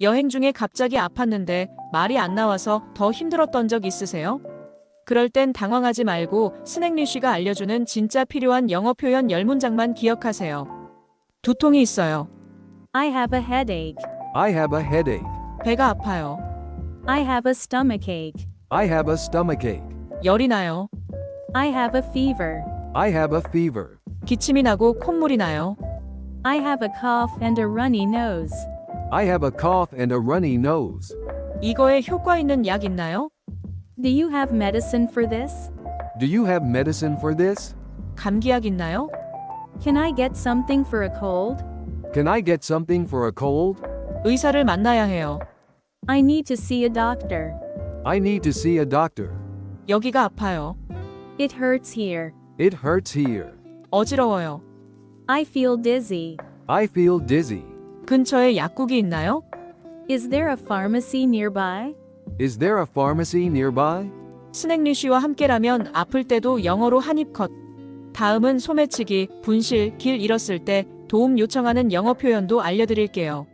여행 중에 갑자기 아팠는데 말이 안 나와서 더 힘들었던 적 있으세요? 그럴 땐 당황하지 말고 스낵리 씨가 알려주는 진짜 필요한 영어 표현 10문장만 기억하세요. 두통이 있어요. I have a headache. I have a headache. 배가 아파요. I have a stomachache. I have a stomachache. 열이 나요. I have a fever. I have a fever. 기침이 나고 콧물이 나요. I have a cough and a runny nose. I have a cough and a runny nose. 이거에 효과 있는 약 있나요? Do you have medicine for this? Do you have medicine for this? 감기약 있나요? Can I get something for a cold? Can I get something for a cold? 의사를 만나야 해요. I need to see a doctor. I need to see a doctor. 여기가 아파요. It hurts here. It hurts here. 어지러워요. I feel dizzy. I feel dizzy. 근처에 약국이 있나요? Is there a pharmacy nearby? Is there a pharmacy nearby? 스낵리 씨와 함께라면 아플 때도 영어로 한입 컷. 다음은 소매치기, 분실, 길 잃었을 때 도움 요청하는 영어 표현도 알려드릴게요.